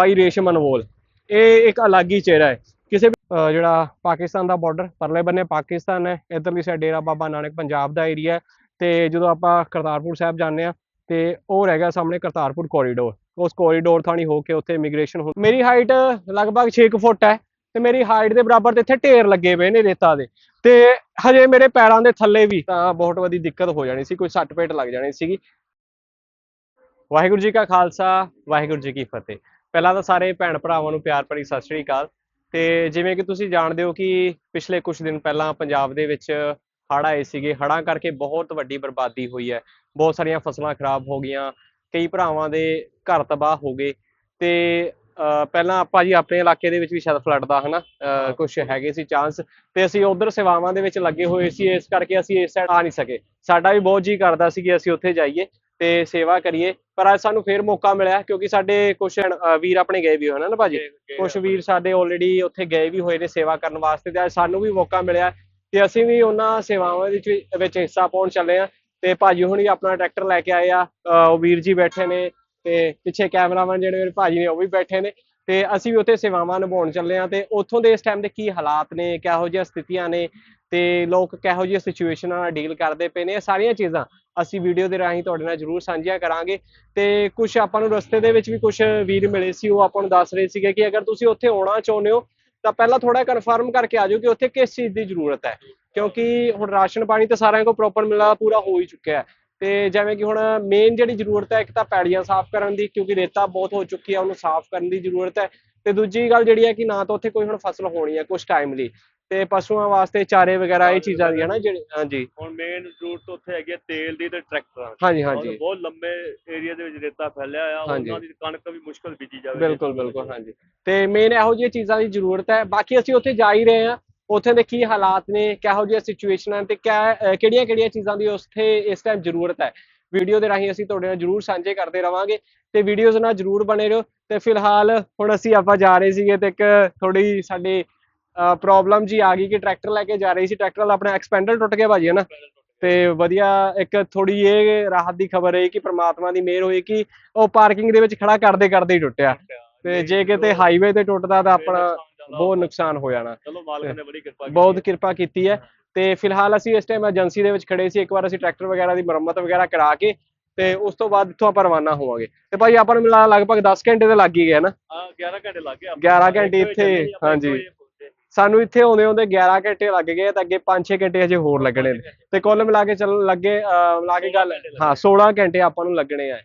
ਭਾਈ ਰੇਸ਼ਮ ਅਨਮੋਲ। ਇਹ ਇੱਕ ਅਲੱਗ ਹੀ ਚਿਹਰਾ ਹੈ। ਕਿਸੇ ਜਿਹੜਾ ਪਾਕਿਸਤਾਨ ਦਾ ਬਾਰਡਰ ਪਰਲੇ ਬੰਨੇ ਪਾਕਿਸਤਾਨ ਹੈ। ਇਧਰਲੀ ਸਾਈਡ ਡੇਰਾ ਬਾਬਾ ਨਾਨਕ ਪੰਜਾਬ ਦਾ ਏਰੀਆ ਹੈ। ਤੇ ਜਦੋਂ ਆਪਾਂ ਕਰਤਾਰਪੁਰ ਸਾਹਿਬ ਜਾਂਦੇ ਆ ਤੇ ਉਹ ਰਹਿ ਗਿਆ ਸਾਹਮਣੇ ਕਰਤਾਰਪੁਰ ਕੋਰੀਡੋਰ ਉਸ ਕੋਰੀਡੋਰ ਥਾਣੀ ਹੋ ਕੇ ਉੱਥੇ ਇਮੀਗ੍ਰੇਸ਼ਨ ਹੋ ਮੇਰੀ ਹਾਈਟ ਲਗਭਗ 6 ਫੁੱਟ ਹੈ ਤੇ ਮੇਰੀ ਹਾਈਟ ਦੇ ਬਰਾਬਰ ਤੇ ਇੱਥੇ ਢੇਰ ਲੱਗੇ ਪਏ ਨੇ ਰੇਤਾ ਦੇ। ਤੇ ਹਜੇ ਮੇਰੇ ਪੈਰਾਂ ਦੇ ਥੱਲੇ ਵੀ ਤਾਂ ਬਹੁਤ ਵੱਡੀ ਦਿੱਕਤ ਹੋ ਜਾਣੀ ਸੀ, ਕੋਈ ਸੱਟ ਪੇਟ ਲੱਗ ਜਾਣੀ ਸੀਗੀ। ਵਾਹਿਗੁਰੂ ਜੀ ਕਾ ਖਾਲਸਾ, ਵਾਹਿਗੁਰੂ ਜੀ ਕੀ ਫਤਿਹ। ਪਹਿਲਾਂ ਤਾਂ ਸਾਰੇ ਭੈਣ ਭਰਾਵਾਂ ਨੂੰ ਪਿਆਰ ਭਰੀ ਸਤਿ ਸ਼੍ਰੀ ਅਕਾਲ। ਤੇ ਜਿਵੇਂ ਕਿ ਤੁਸੀਂ ਜਾਣਦੇ ਹੋ ਕਿ ਪਿਛਲੇ ਕੁਝ ਦਿਨ ਪਹਿਲਾਂ ਪੰਜਾਬ ਦੇ ਵਿੱਚ ਹੜ੍ਹ ਆਏ ਸੀਗੇ। ਹੜ੍ਹਾਂ ਕਰਕੇ ਬਹੁਤ ਵੱਡੀ ਬਰਬਾਦੀ ਹੋਈ ਹੈ। ਬਹੁਤ ਸਾਰੀਆਂ ਫਸਲਾਂ ਖਰਾਬ ਹੋ ਗਈਆਂ। ਕਈ ਭਰਾਵਾਂ ਦੇ ਘਰ ਤਬਾਹ ਹੋ ਗਏ। ਤੇ ਪਹਿਲਾਂ ਆਪਾਂ ਜੀ ਆਪਣੇ ਇਲਾਕੇ ਦੇ ਵਿੱਚ ਵੀ ਸ਼ਾਇਦ ਫਲੱਡ ਦਾ ਹਨਾ ਕੁਝ ਹੈਗੇ ਸੀ ਚਾਂਸ ਤੇ ਅਸੀਂ ਉਧਰ ਸੇਵਾਵਾਂ ਦੇ ਵਿੱਚ ਲੱਗੇ ਹੋਏ ਸੀ। ਇਸ ਕਰਕੇ ਅਸੀਂ ਇਸ ਸਾਈਡ ਆ ਨਹੀਂ ਸਕੇ। ਸਾਡਾ ਵੀ ਬਹੁਤ ਜੀ ਕਰਦਾ ਸੀ ਕਿ ਅਸੀਂ ਉੱਥੇ ਜਾਈਏ। ਤੇ ਸੇਵਾ ਕਰੀਏ। ਪਰ ਅੱਜ ਸਾਨੂੰ ਫੇਰ ਮੌਕਾ ਮਿਲਿਆ ਕਿਉਂਕਿ ਸਾਡੇ ਕੁਝ ਵੀਰ ਆਪਣੇ ਗਏ ਵੀ ਹੋਏ ਨੇ ਨਾ ਭਾਜੀ। ਕੁਝ ਵੀਰ ਸਾਡੇ ਆਲਰੇਡੀ ਉੱਥੇ ਗਏ ਵੀ ਹੋਏ ਨੇ ਸੇਵਾ ਕਰਨ ਵਾਸਤੇ ਤੇ ਅੱਜ ਸਾਨੂੰ ਵੀ ਮੌਕਾ ਮਿਲਿਆ ਤੇ ਅਸੀਂ ਵੀ ਉਹਨਾਂ ਸੇਵਾਵਾਂ ਵਿੱਚ ਵਿੱਚ ਹਿੱਸਾ ਪਾਉਣ ਚੱਲੇ ਆ ਤੇ ਭਾਜੀ ਹੁਣੀ ਆਪਣਾ ਟਰੈਕਟਰ ਲੈ ਕੇ ਆਏ ਆ ਉਹ ਵੀਰ ਜੀ ਬੈਠੇ ਨੇ ਤੇ ਪਿੱਛੇ ਕੈਮਰਾਮੈਨ ਜਿਹੜੇ ਮੇਰੇ ਭਾਜੀ ਨੇ ਉਹ ਵੀ ਬੈਠੇ ਨੇ। ਤੇ ਅਸੀਂ ਵੀ ਉੱਥੇ ਸੇਵਾਵਾਂ ਨਿਭਾਉਣ ਚੱਲੇ ਆ ਤੇ ਉੱਥੋਂ ਦੇ ਇਸ ਟਾਈਮ ਦੇ ਕੀ ਹਾਲਾਤ ਨੇ ਕਿਹੋ ਜਿਹੀਆਂ ਸਥਿਤੀਆਂ ਨੇ ਤੇ ਲੋਕ ਕਿਹੋ ਜਿਹੀਆਂ ਸਿਚੁਏਸ਼ਨਾਂ ਨਾਲ ਡੀਲ ਕਰਦੇ ਪਏ ਨੇ ਇਹ ਸਾਰੀਆਂ ਚੀਜ਼ਾਂ ਅਸੀਂ ਵੀਡੀਓ ਦੇ ਰਾਹੀਂ ਤੁਹਾਡੇ ਨਾਲ ਜ਼ਰੂਰ ਸਾਂਝੀਆਂ ਕਰਾਂਗੇ। ਤੇ ਕੁਝ ਆਪਾਂ ਨੂੰ ਰਸਤੇ ਦੇ ਵਿੱਚ ਵੀ ਕੁਝ ਵੀਰ ਮਿਲੇ ਸੀ, ਉਹ ਆਪਾਂ ਨੂੰ ਦੱਸ ਰਹੇ ਸੀਗੇ ਕਿ ਅਗਰ ਤੁਸੀਂ ਉੱਥੇ ਆਉਣਾ ਚਾਹੁੰਦੇ ਹੋ, ਤਾਂ ਪਹਿਲਾਂ ਥੋੜਾ ਕਨਫਰਮ ਕਰਕੇ ਆ ਜਾਓ ਕਿ ਉੱਥੇ ਕਿਸ ਚੀਜ਼ ਦੀ ਜ਼ਰੂਰਤ ਹੈ। ਕਿਉਂਕਿ ਹੁਣ ਰਾਸ਼ਨ ਪਾਣੀ ਤਾਂ ਸਾਰਿਆਂ ਕੋਲ ਪ੍ਰੋਪਰ ਮਿਲਣਾ ਪੂਰਾ ਹੋ ਹੀ ਚੁੱਕਿਆ ਹੈ। ਤੇ ਜਿਵੇਂ ਕਿ ਹੁਣ ਮੇਨ ਜਿਹੜੀ ਜ਼ਰੂਰਤ ਹੈ, ਇੱਕ ਤਾਂ ਪੈੜੀਆਂ ਸਾਫ਼ ਕਰਨ ਦੀ, ਕਿਉਂਕਿ ਰੇਤਾ ਬਹੁਤ ਹੋ ਚੁੱਕੀ ਹੈ, ਉਹਨੂੰ ਸਾਫ਼ ਕਰਨ ਦੀ ਜ਼ਰੂਰਤ ਹੈ। ਤੇ ਦੂਜੀ ਗੱਲ ਜਿਹੜੀ ਹੈ ਕਿ ਨਾ ਤਾਂ ਉੱਥੇ ਕੋਈ ਹੁਣ ਫਸਲ ਹੋਣੀ ਹੈ ਕੁਝ ਟਾਈਮ ਲਈ। ਤੇ ਪਸ਼ੂਆਂ ਵਾਸਤੇ ਚਾਰੇ ਵਗੈਰਾ ਇਹ ਚੀਜ਼ਾਂ ਦੀ ਹੈ ਨਾ ਜਿਹੜੀ ਹਾਂਜੀ। ਹੁਣ ਮੇਨ ਜ਼ਰੂਰਤ ਉੱਥੇ ਹੈਗੀ ਹੈ ਤੇਲ ਦੀ ਤੇ ਟਰੈਕਟਰਾਂ ਦੀ ਹਾਂਜੀ ਹਾਂਜੀ। ਬਹੁਤ ਲੰਮੇ ਏਰੀਆ ਦੇ ਵਿੱਚ ਰੇਤਾ ਫੈਲਿਆ ਆ ਹਾਂਜੀ। ਉਹਨਾਂ ਦੀ ਕਣਕ ਵੀ ਮੁਸ਼ਕਲ ਬੀਜੀ ਜਾਵੇ। ਬਿਲਕੁਲ ਬਿਲਕੁਲ ਹਾਂਜੀ। ਤੇ ਮੇਨ ਇਹੋ ਜਿਹੀਆਂ ਚੀਜ਼ਾਂ ਦੀ ਜ਼ਰੂਰਤ ਹੈ। ਬਾਕੀ ਅਸੀਂ ਉੱਥੇ ਜਾ ਹੀ ਰਹੇ ਹਾਂ। ਉੱਥੇ ਦੇ ਕੀ ਹਾਲਾਤ ਨੇ ਕਿਹੋ ਜਿਹੀਆਂ ਸਿਚੁਏਸ਼ਨਾਂ ਤੇ ਕਿਆ ਕਿਹੜੀਆਂ ਕਿਹੜੀਆਂ ਚੀਜ਼ਾਂ ਦੀ ਉੱਥੇ ਇਸ ਟਾਈਮ ਜ਼ਰੂਰਤ ਹੈ। ਵੀਡੀਓ ਦੇ ਰਾਹੀਂ ਅਸੀਂ ਤੁਹਾਡੇ ਨਾਲ ਜ਼ਰੂਰ ਸਾਂਝੇ ਕਰਦੇ ਰਵਾਂਗੇ। ਤੇ ਵੀਡੀਓਜ਼ ਨਾਲ ਜ਼ਰੂਰ ਬਣੇ ਰਹੋ। ਤੇ ਫਿਲਹਾਲ ਹੁਣ ਅਸੀਂ ਆਪਾਂ ਜਾ ਰਹੇ ਸੀਗੇ ਤੇ ਇੱਕ ਥੋੜੀ ਸਾਡੇ ਪ੍ਰੋਬਲਮ ਜੀ ਆ ਗਈ ਕਿ ਟਰੈਕਟਰ ਲੈ ਕੇ ਜਾ ਰਹੇ ਸੀ। ਟਰੈਕਟਰ ਵਾਲਾ ਆਪਣਾ ਐਕਸਪੈਂਡਰ ਟੁੱਟ ਗਿਆ ਭਾਜੀ ਹਨਾ? ਤੇ ਵਧੀਆ ਇੱਕ ਥੋੜੀ ਇਹ ਰਾਹਤ ਦੀ ਖਬਰ ਹੈ ਕਿ ਪ੍ਰਮਾਤਮਾ ਦੀ ਮਿਹਰ ਹੋਈ ਕਿ ਉਹ ਪਾਰਕਿੰਗ ਦੇ ਵਿੱਚ ਖੜਾ ਕਰਦੇ ਕਰਦੇ ਹੀ ਟੁੱਟਿਆ। ਤੇ ਜੇ ਕਿਤੇ ਹਾਈਵੇ ਤੇ ਟੁੱਟਦਾ ਤਾਂ ਆਪਣਾ ਬਹੁਤ ਨੁਕਸਾਨ ਹੋ ਜਾਣਾ। ਚਲੋ ਮਾਲਕ ਨੇ ਬੜੀ ਕਿਰਪਾ ਕੀਤੀ ਬਹੁਤ ਕਿਰਪਾ ਕੀਤੀ ਹੈ। ਤੇ ਫਿਲਹਾਲ ਅਸੀਂ ਇਸ ਟਾਈਮ ਏਜੰਸੀ ਦੇ ਵਿੱਚ ਖੜੇ ਸੀ। ਇੱਕ ਵਾਰ ਅਸੀਂ ਟਰੈਕਟਰ ਵਗੈਰਾ ਦੀ ਮੁਰੰਮਤ ਵਗੈਰਾ ਕਰਾ ਕੇ ਤੇ ਉਸ ਤੋਂ ਬਾਅਦ ਇੱਥੋਂ ਆਪਾਂ ਰਵਾਨਾ ਹੋਵਾਂਗੇ। ਤੇ ਭਾਈ ਆਪਾਂ ਨੂੰ ਮਿਲਾ ਲਗਭਗ 10 ਘੰਟੇ ਦੇ ਲੱਗ ਹੀ ਗਏ ਨਾ ਹਾਂ 11 ਘੰਟੇ ਲੱਗ ਗਏ। 11 ਘੰਟੇ ਇੱਥੇ, ਹਾਂਜੀ। ਸਾਨੂੰ ਇੱਥੇ ਆਉਂਦੇ ਆਉਂਦੇ 11 ਘੰਟੇ ਲੱਗ ਗਏ ਤੇ ਅੱਗੇ 5-6 ਘੰਟੇ ਹਜੇ ਹੋਰ ਲੱਗਣੇ ਨੇ। ਤੇ ਕੁੱਲ ਮਿਲਾ ਕੇ ਚੱਲ ਲੱਗੇ ਮਿਲਾ ਕੇ ਗੱਲ, ਹਾਂ 16 ਘੰਟੇ ਆਪਾਂ ਨੂੰ ਲੱਗਣੇ ਆ।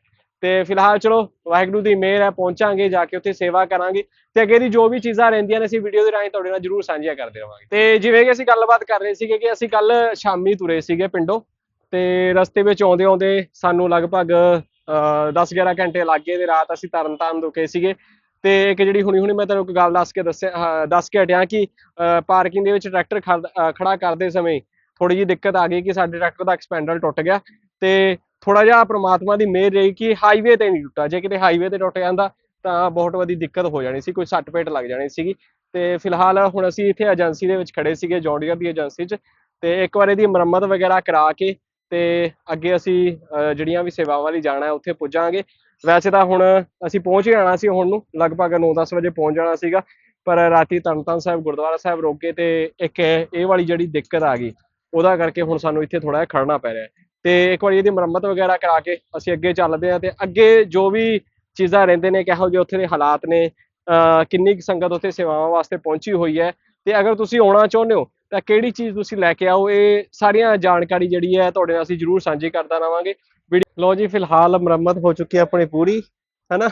ਤੇ ਫਿਲਹਾਲ ਚਲੋ, ਵਾਹਿਗੁਰੂ ਦੀ ਮਿਹਰ ਹੈ, ਪਹੁੰਚਾਂਗੇ, ਜਾ ਕੇ ਉੱਥੇ ਸੇਵਾ ਕਰਾਂਗੇ। ਤੇ ਅੱਗੇ ਦੀ ਜੋ ਵੀ ਚੀਜ਼ਾਂ ਰਹਿੰਦੀਆਂ ਨੇ, ਅਸੀਂ ਵੀਡੀਓ ਦੇ ਰਾਹੀਂ ਤੁਹਾਡੇ ਨਾਲ ਜਰੂਰ ਸਾਂਝੀਆਂ ਕਰਦੇ ਰਵਾਂਗੇ ਤੇ ਜਿਵੇਂ ਕਿ ਅਸੀਂ ਗੱਲਬਾਤ ਕਰ ਰਹੇ ਸੀਗੇ ਕਿ ਅਸੀਂ ਕੱਲ ਸ਼ਾਮੀ ਤੁਰੇ ਸੀਗੇ ਪਿੰਡੋਂ। ਤੇ ਰਸਤੇ ਵਿੱਚ ਆਉਂਦੇ ਆਉਂਦੇ ਸਾਨੂੰ ਲਗਭਗ 10-11 ਘੰਟੇ ਲੱਗ ਗਏ ਤੇ ਰਾਤ ਅਸੀਂ ਤਰਨਤਾਰਨ ਰੁਕੇ ਸੀਗੇ। ਤੇ ਇੱਕ ਜਿਹੜੀ ਹੁਣੀ ਹੁਣੀ ਮੈਂ ਤੁਹਾਨੂੰ ਇੱਕ ਗੱਲ ਦੱਸ ਕੇ ਦੱਸਿਆ ਦੱਸ ਕੇ ਹਟਿਆ ਕਿ ਪਾਰਕਿੰਗ ਦੇ ਵਿੱਚ ਟਰੈਕਟਰ ਖੜ- ਅਹ, ਖੜਾ ਕਰਦੇ ਸਮੇਂ ਥੋੜੀ ਜਿਹੀ ਦਿੱਕਤ ਆ ਗਈ ਕਿ ਸਾਡੇ ਟਰੈਕਟਰ ਦਾ ਐਕਸਪੈਂਡਰ ਟੁੱਟ ਗਿਆ ਤੇ ਥੋੜਾ ਜਿਹਾ ਪ੍ਰਮਾਤਮਾ ਦੀ ਮਿਹਰ ਰਹੀ ਕਿ ਹਾਈਵੇ ਤੇ ਨਹੀਂ ਟੁੱਟਾ ਜੇ ਕਿਤੇ ਹਾਈਵੇ ਤੇ ਟੁੱਟ ਜਾਂਦਾ ਤਾਂ ਬਹੁਤ ਵੱਡੀ ਦਿੱਕਤ ਹੋ ਜਾਣੀ ਸੀ, ਕੋਈ ਸੱਟ ਪੇਟ ਲੱਗ ਜਾਣੀ ਸੀਗੀ। ਤੇ ਫਿਲਹਾਲ ਹੁਣ ਅਸੀਂ ਇੱਥੇ ਏਜੰਸੀ ਦੇ ਵਿੱਚ ਖੜੇ ਸੀਗੇ, ਜੌਂਡੀਅਰ ਦੀ ਏਜੰਸੀ 'ਚ ਤੇ ਇੱਕ ਵਾਰ ਇਹਦੀ ਮੁਰੰਮਤ ਵਗੈਰਾ ਕਰਾ ਕੇ ਤੇ ਅੱਗੇ ਅਸੀਂ ਜਿਹੜੀਆਂ ਵੀ ਸੇਵਾਵਾਂ ਲਈ ਜਾਣਾ ਉੱਥੇ ਪੁੱਜਾਂਗੇ। ਵੈਸੇ ਤਾਂ ਹੁਣ ਅਸੀਂ ਪਹੁੰਚ ਹੀ ਜਾਣਾ ਸੀ ਹੁਣ ਨੂੰ, ਲਗਭਗ 9-10 ਵਜੇ ਪਹੁੰਚ ਜਾਣਾ ਸੀਗਾ, ਪਰ ਰਾਤੀ ਤਰਨਤਾਰਨ ਸਾਹਿਬ, ਗੁਰਦੁਆਰਾ ਸਾਹਿਬ ਰੋਕੇ ਤੇ ਇੱਕ ਇਹ ਵਾਲੀ ਜਿਹੜੀ ਦਿੱਕਤ ਆ ਗਈ, ਉਹਦਾ ਕਰਕੇ ਹੁਣ ਸਾਨੂੰ ਇੱਥੇ ਥੋੜਾ ਜਿਹਾ ਖੜਨਾ ਪੈ ਰਿਹਾ ਹੈ। ਤੇ ਇੱਕ ਵਾਰੀ ਇਹਦੀ ਮੁਰੰਮਤ ਵਗੈਰਾ ਕਰਾ ਕੇ ਅਸੀਂ ਅੱਗੇ ਚੱਲਦੇ ਹਾਂ ਤੇ ਅੱਗੇ ਜੋ ਵੀ ਚੀਜ਼ਾਂ ਰਹਿੰਦੇ ਨੇ, ਕਿਹੋ ਜਿਹੇ ਉੱਥੇ ਦੇ ਹਾਲਾਤ ਨੇ, ਅਹ ਕਿੰਨੀ ਕੁ ਸੰਗਤ ਉੱਥੇ ਸੇਵਾਵਾਂ ਵਾਸਤੇ ਪਹੁੰਚੀ ਹੋਈ ਹੈ, ਤੇ ਅਗਰ ਤੁਸੀਂ ਆਉਣਾ ਚਾਹੁੰਦੇ ਹੋ, ਤਾਂ ਕਿਹੜੀ ਚੀਜ਼ ਤੁਸੀਂ ਲੈ ਕੇ ਆਓ, ਇਹ ਸਾਰੀਆਂ ਜਾਣਕਾਰੀ ਜਿਹੜੀ ਹੈ ਤੁਹਾਡੇ ਨਾਲ ਅਸੀਂ ਜਰੂਰ ਸਾਂਝੀ ਕਰਦਾ ਰਵਾਂਗੇ ਲੋ ਜੀ, ਫਿਲਹਾਲ ਮੁਰੰਮਤ ਹੋ ਚੁੱਕੀ ਹੈ ਆਪਣੀ ਪੂਰੀ, ਹੈਨਾ?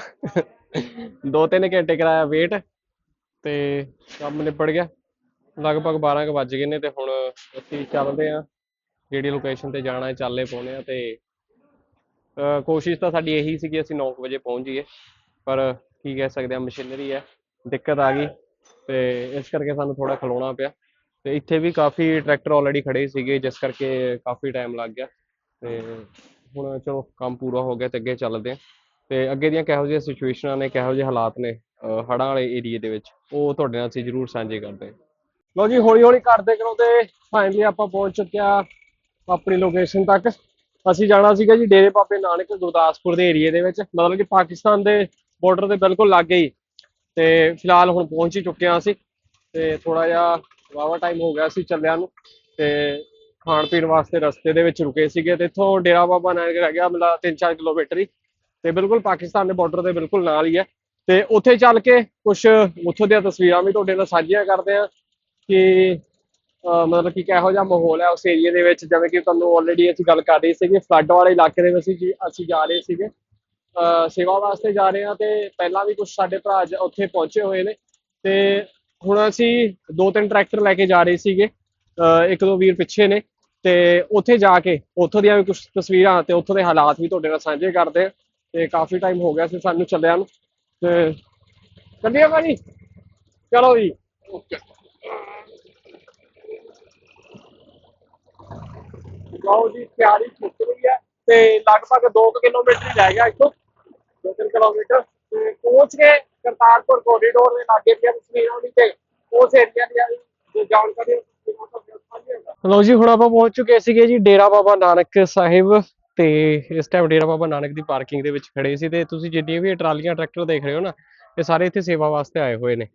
ਦੋ ਤਿੰਨ ਘੰਟੇ ਕਰਾਇਆ ਵੇਟ ਤੇ ਕੰਮ ਨਿਬੜ ਗਿਆ। ਲਗਭਗ 12 ਕੁ ਵੱਜ ਗਏ ਨੇ ਤੇ ਹੁਣ ਅਸੀਂ ਚੱਲਦੇ ਆ ਜਿਹੜੀ ਲੋਕੇਸ਼ਨ ਤੇ ਜਾਣਾ ਹੈ, ਚਾਲੇ ਪਾਉਣੇ ਆ ਤੇ ਕੋਸ਼ਿਸ਼ ਤਾਂ ਸਾਡੀ ਇਹੀ ਸੀ ਕਿ ਅਸੀਂ 9 ਵਜੇ ਪਹੁੰਚ ਜਾਈਏ। ਪਰ ਕੀ ਕਹਿ ਸਕਦੇ ਆ, ਮਸ਼ੀਨਰੀ ਹੈ, ਦਿੱਕਤ ਆ ਗਈ ਤੇ ਇਸ ਕਰਕੇ ਸਾਨੂੰ ਥੋੜਾ ਖਲੋਣਾ ਪਿਆ। ਤੇ ਇੱਥੇ ਵੀ ਕਾਫੀ ਟਰੈਕਟਰ ਆਲਰੇਡੀ ਖੜੇ ਸੀਗੇ, ਜਿਸ ਕਰਕੇ ਕਾਫੀ ਟਾਈਮ ਲੱਗ ਗਿਆ ਤੇ ਹੁਣ ਚਲੋ ਕੰਮ ਪੂਰਾ ਹੋ ਗਿਆ ਤੇ ਅੱਗੇ ਚੱਲਦੇ ਆ ਤੇ ਅੱਗੇ ਦੀਆਂ ਕਿਹੋ ਜਿਹੀਆਂ ਸਿਚੁਏਸ਼ਨਾਂ ਨੇ, ਕਿਹੋ ਜਿਹੇ ਹਾਲਾਤ ਨੇ, ਅਹ ਹੜ੍ਹਾਂ ਵਾਲੇ ਏਰੀਏ ਦੇ ਵਿੱਚ, ਉਹ ਤੁਹਾਡੇ ਨਾਲ ਅਸੀਂ ਜ਼ਰੂਰ ਸਾਂਝੇ ਕਰਦੇ ਲਓ ਜੀ ਹੌਲੀ ਹੌਲੀ ਕਰਦੇ ਕਰਾਉਂਦੇ ਫਾਈਨਲੀ ਆਪਾਂ ਪਹੁੰਚ ਚੁੱਕਿਆ ਆਪਣੀ ਲੋਕੇਸ਼ਨ ਤੱਕ। ਅਸੀਂ ਜਾਣਾ ਸੀਗਾ ਜੀ ਡੇਰੇ ਬਾਬੇ ਨਾਨਕ ਗੁਰਦਾਸਪੁਰ ਦੇ ਏਰੀਏ ਦੇ ਵਿੱਚ। ਮਤਲਬ ਕਿ ਪਾਕਿਸਤਾਨ ਦੇ ਬਾਰਡਰ ਦੇ ਬਿਲਕੁਲ ਲਾਗੇ ਹੀ। ਤੇ ਫਿਲਹਾਲ ਹੁਣ ਪਹੁੰਚ ਹੀ ਚੁੱਕੇ ਹਾਂ ਅਸੀਂ। ਤੇ ਥੋੜਾ ਜਿਹਾ ਵਾਵਾ ਟਾਈਮ ਹੋ ਗਿਆ ਸੀ ਚੱਲਿਆਂ ਨੂੰ। ਤੇ ਖਾਣ ਪੀਣ ਵਾਸਤੇ ਰਸਤੇ ਦੇ ਵਿੱਚ ਰੁਕੇ ਸੀਗੇ ਤੇ ਇੱਥੋਂ ਡੇਰਾ ਬਾਬਾ ਨਾਨਕ ਰਹਿ ਗਿਆ ਮਤਲਬ 3-4 ਕਿਲੋਮੀਟਰ ਹੀ। ਤੇ ਬਿਲਕੁਲ ਪਾਕਿਸਤਾਨ ਦੇ ਬਾਰਡਰ ਦੇ ਬਿਲਕੁਲ ਨਾਲ ਹੀ ਹੈ। ਤੇ ਉੱਥੇ ਚੱਲ ਕੇ ਕੁਝ ਉੱਥੋਂ ਦੀਆਂ ਤਸਵੀਰਾਂ ਵੀ ਤੁਹਾਡੇ ਨਾਲ ਸਾਂਝੀਆਂ ਕਰਦੇ ਆ ਕਿ ਮਤਲਬ ਕਿ ਕਿਹੋ ਜਿਹਾ ਮਾਹੌਲ ਹੈ ਉਸ ਏਰੀਆ ਦੇ ਵਿੱਚ, ਜਿਵੇਂ ਕਿ ਤੁਹਾਨੂੰ ਆਲਰੇਡੀ ਅਸੀਂ ਗੱਲ ਕਰ ਰਹੇ ਸੀਗੇ ਫਲੱਡ ਵਾਲੇ ਇਲਾਕੇ ਦੇ ਵਿੱਚ ਅਸੀਂ ਅਸੀਂ ਜਾ ਰਹੇ ਸੀਗੇ। ਸੇਵਾ ਵਾਸਤੇ ਜਾ ਰਹੇ ਹਾਂ ਤੇ ਪਹਿਲਾਂ ਵੀ ਕੁਝ ਸਾਡੇ ਭਰਾ ਉੱਥੇ ਪਹੁੰਚੇ ਹੋਏ ਨੇ। ਤੇ ਹੁਣ ਅਸੀਂ ਦੋ ਤਿੰਨ ਟਰੈਕਟਰ ਲੈ ਕੇ ਜਾ ਰਹੇ ਸੀਗੇ। ਇੱਕ ਦੋ ਵੀਰ ਪਿੱਛੇ ਨੇ। ਤੇ ਉੱਥੇ ਜਾ ਕੇ ਉੱਥੋਂ ਦੀਆਂ ਵੀ ਕੁਝ ਤਸਵੀਰਾਂ ਤੇ ਉੱਥੋਂ ਦੇ ਹਾਲਾਤ ਵੀ ਤੁਹਾਡੇ ਨਾਲ ਸਾਂਝੇ ਕਰਦੇ ਤੇ ਕਾਫੀ ਟਾਈਮ ਹੋ ਗਿਆ ਸੀ ਸਾਨੂੰ ਚੱਲਿਆਂ ਨੂੰ ਤੇ ਚੱਲੀਏ ਭਾਜੀ? ਚਲੋ ਜੀ। ਲਓ ਜੀ ਤਿਆਰੀ ਛੁੱਟ ਰਹੀ ਹੈ ਤੇ ਲਗਭਗ 2 ਕਿਲੋਮੀਟਰ ਹੀ ਰਹਿ ਗਿਆ ਇੱਥੋਂ 2-3 ਕਿਲੋਮੀਟਰ ਤੇ ਪਹੁੰਚ ਕੇ ਕਰਤਾਰਪੁਰ ਕੋਰੀਡੋਰ ਦੇ ਲਾਗੇ ਦੀਆਂ ਤਸਵੀਰਾਂ ਵੀ ਤੇ ਉਸ ਏਰੀਆ ਦੀਆਂ ਜਾਣਕਾਰੀ ਲਓ ਜੀ, ਹੁਣ ਆਪਾਂ ਪਹੁੰਚ ਚੁੱਕੇ ਸੀਗੇ ਜੀ ਡੇਰਾ ਬਾਬਾ ਨਾਨਕ ਸਾਹਿਬ ਤੇ ਇਸ ਟਾਈਮ ਡੇਰਾ ਬਾਬਾ ਨਾਨਕ ਦੀ ਪਾਰਕਿੰਗ ਦੇ ਵਿੱਚ ਖੜੇ ਸੀ ਤੇ ਤੁਸੀਂ ਜਿੰਨੀਆਂ ਵੀ ਟਰਾਲੀਆਂ, ਟਰੈਕਟਰ ਦੇਖ ਰਹੇ ਹੋ ਨਾ, ਇਹ ਸਾਰੇ ਇੱਥੇ ਸੇਵਾ ਵਾਸਤੇ ਆਏ ਹੋਏ ਨੇ।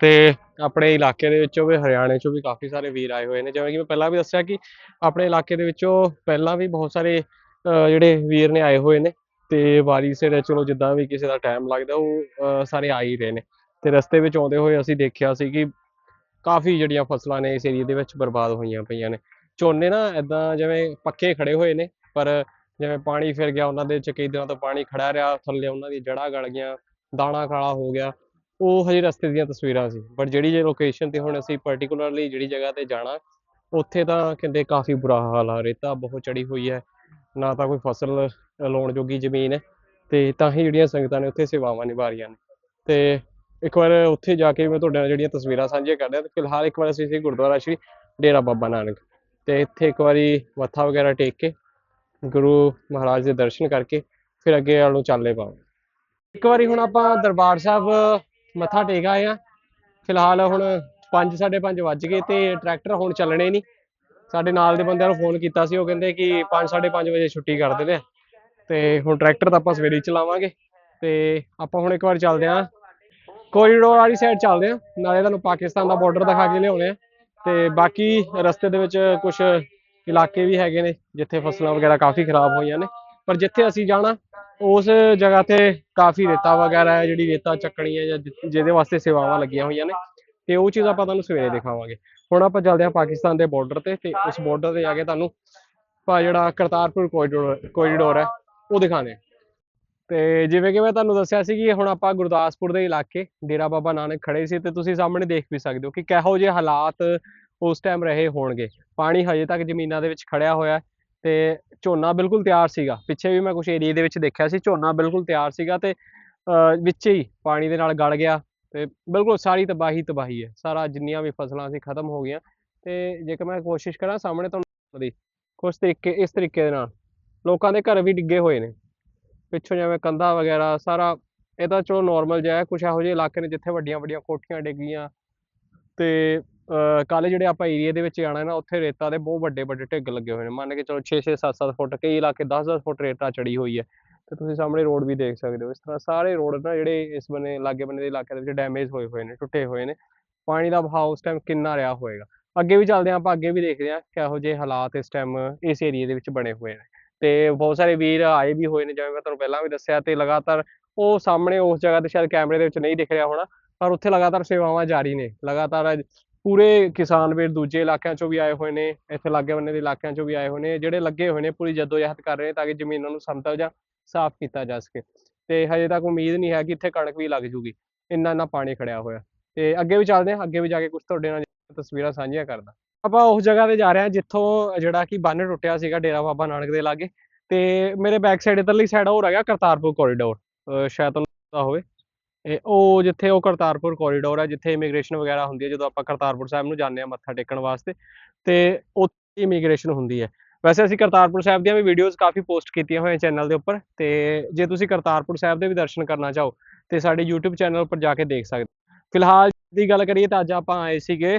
ਤੇ ਆਪਣੇ ਇਲਾਕੇ ਦੇ ਵਿੱਚੋਂ ਵੀ, ਹਰਿਆਣੇ ਚੋਂ ਵੀ ਕਾਫੀ ਸਾਰੇ ਵੀਰ ਆਏ ਹੋਏ ਨੇ। ਜਿਵੇਂ ਕਿ ਮੈਂ ਪਹਿਲਾਂ ਵੀ ਦੱਸਿਆ ਕਿ ਆਪਣੇ ਇਲਾਕੇ ਦੇ ਵਿੱਚੋਂ ਪਹਿਲਾਂ ਵੀ ਬਹੁਤ ਸਾਰੇ ਅਹ ਜਿਹੜੇ ਵੀਰ ਨੇ ਆਏ ਹੋਏ ਨੇ ਤੇ ਵਾਰੀ ਸਿਰ ਚਲੋ ਜਿੱਦਾਂ ਵੀ ਕਿਸੇ ਦਾ ਟਾਈਮ ਲੱਗਦਾ, ਉਹ ਸਾਰੇ ਆ ਹੀ ਰਹੇ ਨੇ। ਤੇ ਰਸਤੇ ਵਿੱਚ ਆਉਂਦੇ ਹੋਏ ਅਸੀਂ ਦੇਖਿਆ ਸੀ ਕਿ ਕਾਫੀ ਜਿਹੜੀਆਂ ਫਸਲਾਂ ਨੇ ਇਸ ਏਰੀਏ ਦੇ ਵਿੱਚ ਬਰਬਾਦ ਹੋਈਆਂ ਪਈਆਂ ਨੇ। ਝੋਨੇ ਨਾ ਇਦਾਂ ਜਿਵੇਂ ਪੱਕੇ ਖੜੇ ਹੋਏ ਨੇ, ਪਰ ਜਿਵੇਂ ਪਾਣੀ ਫਿਰ ਗਿਆ ਉਹਨਾਂ ਦੇ ਚ ਕਈ ਦਿਨਾਂ ਤੋਂ ਪਾਣੀ ਖੜਾ ਰਿਹਾ, ਥੱਲੇ ਉਹਨਾਂ ਦੀ ਜੜ੍ਹਾਂ ਗਲ ਗਈਆਂ, ਦਾਣਾ ਕਾਲਾ ਹੋ ਗਿਆ। ਉਹ ਹਜੇ ਰਸਤੇ ਦੀਆਂ ਤਸਵੀਰਾਂ ਸੀ। ਬਟ ਜਿਹੜੀ ਜੇ ਲੋਕੇਸ਼ਨ ਤੇ ਹੁਣ ਅਸੀਂ ਪਾਰਟਿਕੂਲਰਲੀ ਜਿਹੜੀ ਜਗ੍ਹਾ ਤੇ ਜਾਣਾ, ਉੱਥੇ ਤਾਂ ਕਹਿੰਦੇ ਕਾਫੀ ਬੁਰਾ ਹਾਲ ਆ। ਰੇਤਾ ਬਹੁਤ ਚੜੀ ਹੋਈ ਹੈ। ਨਾ ਤਾਂ ਕੋਈ ਫਸਲ ਲਾਉਣ ਜੋਗੀ ਜ਼ਮੀਨ ਹੈ ਤੇ ਤਾਂ ਹੀ ਜਿਹੜੀਆਂ ਸੰਗਤਾਂ ਨੇ ਉੱਥੇ ਸੇਵਾਵਾਂ ਨਿਭਾ ਰਹੀਆਂ ਨੇ। ਤੇ ਇੱਕ ਵਾਰ ਉੱਥੇ ਜਾ ਕੇ ਮੈਂ ਤੁਹਾਡੇ ਨਾਲ ਜਿਹੜੀਆਂ ਤਸਵੀਰਾਂ ਸਾਂਝੀਆਂ ਕਰਦਾ ਤੇ ਫਿਲਹਾਲ ਇੱਕ ਵਾਰ ਅਸੀਂ ਸੀ ਗੁਰਦੁਆਰਾ ਸ਼੍ਰੀ ਡੇਰਾ ਬਾਬਾ ਨਾਨਕ ਤੇ ਇੱਥੇ ਇੱਕ ਵਾਰੀ ਮੱਥਾ ਵਗੈਰਾ ਟੇਕ ਕੇ ਗੁਰੂ ਮਹਾਰਾਜ ਦੇ ਦਰਸ਼ਨ ਕਰਕੇ ਫਿਰ ਅੱਗੇ ਵੱਲ ਚੱਲੇ ਪਾਵਾਂਗੇ। ਇੱਕ ਵਾਰੀ ਹੁਣ ਆਪਾਂ ਦਰਬਾਰ ਸਾਹਿਬ ਮੱਥਾ ਟੇਕ ਆਏ ਆ ਫਿਲਹਾਲ ਹੁਣ 5 5:30 ਵੱਜ ਗਏ ਤੇ ਟਰੈਕਟਰ ਹੁਣ ਚੱਲਣੇ ਨਹੀਂ। ਸਾਡੇ ਨਾਲ ਦੇ ਬੰਦਿਆਂ ਨੂੰ ਫੋਨ ਕੀਤਾ ਸੀ, ਉਹ ਕਹਿੰਦੇ ਕਿ 5 5:30 ਵਜੇ ਛੁੱਟੀ ਕਰ ਦਿੰਦੇ ਆ। ਤੇ ਹੁਣ ਟਰੈਕਟਰ ਤਾਂ ਆਪਾਂ ਸਵੇਰੇ ਚਲਾਵਾਂਗੇ। ਤੇ ਆਪਾਂ ਹੁਣ ਇੱਕ ਵਾਰ ਚੱਲਦੇ ਆ ਕੋਰੀਡੋਰ ਵਾਲੀ ਸਾਈਡ ਚੱਲਦੇ ਆ ਨਾਲੇ ਤੁਹਾਨੂੰ ਪਾਕਿਸਤਾਨ ਦਾ ਬਾਰਡਰ ਦਿਖਾ ਕੇ ਲਿਆਉਣੇ ਆ। ਤੇ ਬਾਕੀ ਰਸਤੇ ਦੇ ਵਿੱਚ ਕੁਝ ਇਲਾਕੇ ਵੀ ਹੈਗੇ ਨੇ, ਜਿੱਥੇ ਫਸਲਾਂ ਵਗੈਰਾ ਕਾਫੀ ਖਰਾਬ ਹੋਈਆਂ ਨੇ। ਪਰ ਜਿੱਥੇ ਅਸੀਂ ਜਾਣਾ, ਉਸ ਜਗ੍ਹਾ ਤੇ ਕਾਫੀ ਰੇਤਾ ਵਗੈਰਾ ਹੈ, ਜਿਹੜੀ ਰੇਤਾ ਚੱਕਣੀ ਹੈ ਜਾਂ ਜਿਹਦੇ ਵਾਸਤੇ ਸੇਵਾਵਾਂ ਲੱਗੀਆਂ ਹੋਈਆਂ ਨੇ। ਤੇ ਉਹ ਚੀਜ਼ ਆਪਾਂ ਤੁਹਾਨੂੰ ਸਵੇਰੇ ਦਿਖਾਵਾਂਗੇ। ਹੁਣ ਆਪਾਂ ਚੱਲਦੇ ਹਾਂ ਪਾਕਿਸਤਾਨ ਦੇ ਬਾਰਡਰ ਤੇ ਤੇ ਉਸ ਬਾਰਡਰ ਤੇ ਜਾ ਕੇ ਤੁਹਾਨੂੰ ਪਾ ਜਿਹੜਾ ਕਰਤਾਰਪੁਰ ਕੋਰੀਡੋਰ ਕੋਰੀਡੋਰ ਹੈ, ਉਹ ਦਿਖਾਣੇ ਤੇ ਜਿਵੇਂ ਕਿ ਮੈਂ ਤੁਹਾਨੂੰ ਦੱਸਿਆ ਸੀ ਕਿ ਹੁਣ ਆਪਾਂ ਗੁਰਦਾਸਪੁਰ ਦੇ ਇਲਾਕੇ ਡੇਰਾ ਬਾਬਾ ਨਾਨਕ ਖੜੇ ਸੀ ਤੇ ਤੁਸੀਂ ਸਾਹਮਣੇ ਦੇਖ ਵੀ ਸਕਦੇ ਹੋ ਕਿ ਕਿਹੋ ਜਿਹੇ ਹਾਲਾਤ ਉਸ ਟਾਈਮ ਰਹੇ ਹੋਣਗੇ। ਪਾਣੀ ਹਜੇ ਤੱਕ ਜ਼ਮੀਨਾਂ ਦੇ ਵਿੱਚ ਖੜਿਆ ਹੋਇਆ ਹੈ ਤੇ ਝੋਨਾ ਬਿਲਕੁਲ ਤਿਆਰ ਸੀਗਾ। ਪਿੱਛੇ ਵੀ ਮੈਂ ਕੁਝ ਏਰੀਏ ਦੇ ਵਿੱਚ ਦੇਖਿਆ ਸੀ, ਝੋਨਾ ਬਿਲਕੁਲ ਤਿਆਰ ਸੀਗਾ ਤੇ ਵਿੱਚ ਹੀ ਪਾਣੀ ਦੇ ਨਾਲ ਗਲ ਗਿਆ ਤੇ ਬਿਲਕੁਲ ਸਾਰੀ ਤਬਾਹੀ ਤਬਾਹੀ ਹੈ। ਸਾਰਾ ਜਿੰਨੀਆਂ ਵੀ ਫਸਲਾਂ ਸੀ ਖਤਮ ਹੋ ਗਈਆਂ ਤੇ ਜੇਕਰ ਮੈਂ ਕੋਸ਼ਿਸ਼ ਕਰਾਂ ਸਾਹਮਣੇ ਤੁਹਾਨੂੰ ਦੀ, ਕੁਛ ਤਰੀਕੇ, ਇਸ ਤਰੀਕੇ ਦੇ ਨਾਲ। ਲੋਕਾਂ ਦੇ ਘਰ ਵੀ ਡਿੱਗੇ ਹੋਏ ਨੇ। ਪਿੱਛੋਂ ਜਿਵੇਂ ਕੰਧਾਂ ਵਗੈਰਾ, ਸਾਰਾ ਇਹ ਤਾਂ ਚਲੋ ਨਾਰਮਲ ਜਿਹਾ ਹੈ, ਕੁਛ ਇਹੋ ਜਿਹੇ ਇਲਾਕੇ ਨੇ ਜਿੱਥੇ ਵੱਡੀਆਂ ਵੱਡੀਆਂ ਕੋਠੀਆਂ ਡਿੱਗੀਆਂ। ਗਈਆਂ ਤੇ ਕੱਲ ਜਿਹੜੇ ਆਪਾਂ ਏਰੀਆ ਦੇ ਵਿੱਚ ਜਾਣਾ ਨਾ, ਉੱਥੇ ਰੇਤਾ ਦੇ ਬਹੁਤ ਵੱਡੇ ਵੱਡੇ ਢਿੱਗ ਲੱਗੇ ਹੋਏ ਨੇ। ਮੰਨ ਕੇ ਚਲੋ 6 6 7 7 ਫੁੱਟ, ਕਈ ਇਲਾਕੇ 10 10 ਫੁੱਟ ਰੇਤਾ ਚੜੀ ਹੋਈ ਹੈ। ਤੇ ਤੁਸੀਂ ਸਾਹਮਣੇ ਰੋਡ ਵੀ ਦੇਖ ਸਕਦੇ ਹੋ। ਇਸ ਤਰ੍ਹਾਂ ਸਾਰੇ ਰੋਡ ਨਾ ਜਿਹੜੇ ਇਸ ਬੰਨੇ, ਲਾਗੇ ਬੰਨੇ ਦੇ ਇਲਾਕੇ ਦੇ ਵਿੱਚ ਡੈਮੇਜ ਹੋਏ ਹੋਏ ਨੇ, ਟੁੱਟੇ ਹੋਏ ਨੇ। ਪਾਣੀ ਦਾ ਵਹਾਅ ਉਸ ਟਾਈਮ ਕਿੰਨਾ ਰਿਹਾ ਹੋਏਗਾ। ਅੱਗੇ ਵੀ ਚੱਲਦੇ ਹਾਂ, ਆਪਾਂ ਅੱਗੇ ਵੀ ਦੇਖਦੇ ਹਾਂ ਕਿਹੋ ਜਿਹੇ ਹਾਲਾਤ ਇਸ ਟਾਈਮ ਇਸ ਏਰੀਆ ਦੇ ਵਿੱਚ ਬਣੇ ਹੋਏ ਨੇ। ਤੇ ਬਹੁਤ ਸਾਰੇ ਵੀਰ ਆਏ ਵੀ ਹੋਏ ਨੇ, ਜਿਵੇਂ ਮੈਂ ਤੁਹਾਨੂੰ ਪਹਿਲਾਂ ਵੀ ਦੱਸਿਆ ਤੇ ਲਗਾਤਾਰ ਉਹ ਸਾਹਮਣੇ ਉਸ ਜਗ੍ਹਾ ਤੇ ਸ਼ਾਇਦ ਕੈਮਰੇ ਦੇ ਵਿੱਚ ਨਹੀਂ ਦਿਖ ਰਿਹਾ ਹੋਣਾ, ਪਰ ਉੱਥੇ ਲਗਾਤਾਰ ਸੇਵਾਵਾਂ ਜਾਰੀ ਨੇ। ਲਗਾਤਾਰ ਪੂਰੇ ਕਿਸਾਨ ਵੀਰ ਦੂਜੇ ਇਲਾਕਿਆਂ ਚੋਂ ਵੀ ਆਏ ਹੋਏ ਨੇ, ਇੱਥੇ ਲਾਗੇ ਬੰਨੇ ਦੇ ਇਲਾਕਿਆਂ ਚੋਂ ਵੀ ਆਏ ਹੋਏ ਨੇ, ਜਿਹੜੇ ਲੱਗੇ ਹੋਏ ਨੇ ਪੂਰੀ ਜਦੋਜਹਿਦ ਕਰ ਰਹੇ ਨੇ ਤਾਂ ਕਿ ਜ਼ਮੀਨਾਂ ਨੂੰ ਸਮਤਲ ਜਾਂ ਸਾਫ਼ ਕੀਤਾ ਜਾ ਸਕੇ। ਤੇ ਹਜੇ ਤੱਕ ਉਮੀਦ ਨਹੀਂ ਹੈ ਕਿ ਇੱਥੇ ਕਣਕ ਵੀ ਲੱਗ ਜੂਗੀ ਇੰਨਾ ਇੰਨਾ ਪਾਣੀ ਖੜਿਆ ਹੋਇਆ। ਤੇ ਅੱਗੇ ਵੀ ਚੱਲਦੇ ਹਾਂ, ਅੱਗੇ ਵੀ ਜਾ ਕੇ ਕੁਝ ਤੁਹਾਡੇ ਨਾਲ ਤਸਵੀਰਾਂ ਸਾਂਝੀਆਂ ਕਰਦਾ। ਆਪਾਂ ਉਸ ਜਗ੍ਹਾ ਤੇ ਜਾ ਰਹੇ ਹਾਂ ਜਿੱਥੋਂ ਜਿਹੜਾ ਕਿ ਬੰਨ ਟੁੱਟਿਆ ਸੀਗਾ ਡੇਰਾ ਬਾਬਾ ਨਾਨਕ ਦੇ ਲਾਗੇ ਤੇ ਮੇਰੇ ਬੈਕ ਸਾਈਡ ਇਧਰਲੀ ਸਾਈਡ ਹੋਰ ਹੈਗਾ ਕਰਤਾਰਪੁਰ ਕੋਰੀਡੋਰ ਸ਼ਾਇਦ ਤੁਹਾਨੂੰ ਪਤਾ ਹੋਵੇ। ਇਹ ਉਹ ਜਿੱਥੇ ਉਹ ਕਰਤਾਰਪੁਰ ਕੋਰੀਡੋਰ ਹੈ ਜਿੱਥੇ ਇਮੀਗ੍ਰੇਸ਼ਨ ਵਗੈਰਾ ਹੁੰਦੀ ਹੈ ਜਦੋਂ ਆਪਾਂ ਕਰਤਾਰਪੁਰ ਸਾਹਿਬ ਨੂੰ ਜਾਂਦੇ ਹਾਂ ਮੱਥਾ ਟੇਕਣ ਵਾਸਤੇ, ਤੇ ਉੱਥੇ ਇਮੀਗ੍ਰੇਸ਼ਨ ਹੁੰਦੀ ਹੈ ਵੈਸੇ ਅਸੀਂ ਕਰਤਾਰਪੁਰ ਸਾਹਿਬ ਦੀਆਂ ਵੀ ਵੀਡੀਓਜ਼ ਕਾਫੀ ਪੋਸਟ ਕੀਤੀਆਂ ਹੋਈਆਂ ਚੈਨਲ ਦੇ ਉੱਪਰ, ਤੇ ਜੇ ਤੁਸੀਂ ਕਰਤਾਰਪੁਰ ਸਾਹਿਬ ਦੇ ਵੀ ਦਰਸ਼ਨ ਕਰਨਾ ਚਾਹੋ, ਤੇ ਸਾਡੇ YouTube ਚੈਨਲ ਉੱਪਰ ਜਾ ਕੇ ਦੇਖ ਸਕਦੇ ਫਿਲਹਾਲ ਦੀ ਗੱਲ ਕਰੀਏ ਤਾਂ ਅੱਜ ਆਪਾਂ ਆਏ ਸੀਗੇ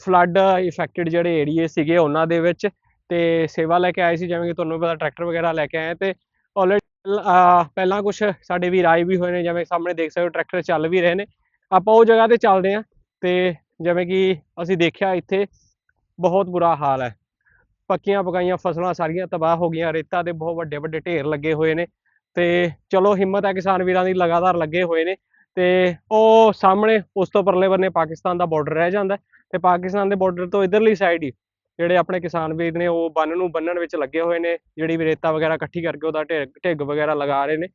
ਫਲੱਡ ਇਫੈਕਟਡ ਜਿਹੜੇ ਏਰੀਏ ਸੀਗੇ ਉਹਨਾਂ ਦੇ ਵਿੱਚ ਤੇ ਸੇਵਾ ਲੈ ਕੇ ਆਏ ਸੀ, ਜਿਵੇਂ ਕਿ ਤੁਹਾਨੂੰ ਪਤਾ ਟਰੈਕਟਰ ਵਗੈਰਾ ਲੈ ਕੇ ਆਏ ਤੇ ਆਲਰੇਡੀ ਪਹਿਲਾਂ ਕੁਝ ਸਾਡੇ ਵੀਰ ਆਏ ਵੀ ਹੋਏ ਨੇ, ਜਿਵੇਂ ਸਾਹਮਣੇ ਦੇਖ ਸਕਦੇ ਹੋ ਟਰੈਕਟਰ ਚੱਲ ਵੀ ਰਹੇ ਨੇ। ਆਪਾਂ ਉਹ ਜਗ੍ਹਾ ਤੇ ਚੱਲਦੇ ਹਾਂ ਤੇ ਜਿਵੇਂ ਕਿ ਅਸੀਂ ਦੇਖਿਆ ਇੱਥੇ ਬਹੁਤ ਬੁਰਾ ਹਾਲ ਹੈ। ਪੱਕੀਆਂ ਪਕਾਈਆਂ ਫਸਲਾਂ ਸਾਰੀਆਂ ਤਬਾਹ ਹੋ ਗਈਆਂ, ਰੇਤਾ ਦੇ ਬਹੁਤ ਵੱਡੇ ਵੱਡੇ ਢੇਰ ਲੱਗੇ ਹੋਏ ਨੇ ਤੇ ਚਲੋ ਹਿੰਮਤ ਹੈ ਕਿਸਾਨ ਵੀਰਾਂ ਦੀ ਲਗਾਤਾਰ ਲੱਗੇ ਹੋਏ ਨੇ। ਤੇ ਉਹ ਸਾਹਮਣੇ ਉਸ ਤੋਂ ਪਰਲੇ ਬੰਨੇ ਪਾਕਿਸਤਾਨ ਦਾ ਬਾਰਡਰ ਰਹਿ ਜਾਂਦਾ ਹੈ ਤੇ ਪਾਕਿਸਤਾਨ ਦੇ ਬਾਰਡਰ ਤੋਂ ਇਧਰਲੀ ਸਾਈਡ ਹੀ ਜਿਹੜੇ ਆਪਣੇ ਕਿਸਾਨ ਵੀਰ ਨੇ ਉਹ ਬੰਨ ਨੂੰ ਬੰਨਣ ਵਿੱਚ ਲੱਗੇ ਹੋਏ ਨੇ, ਜਿਹੜੀ ਵੀ ਰੇਤਾ ਵਗੈਰਾ ਇਕੱਠੀ ਕਰਕੇ ਉਹਦਾ ਢਿੱਗ ਢਿੱਗ ਵਗੈਰਾ ਲਗਾ ਰਹੇ ਨੇ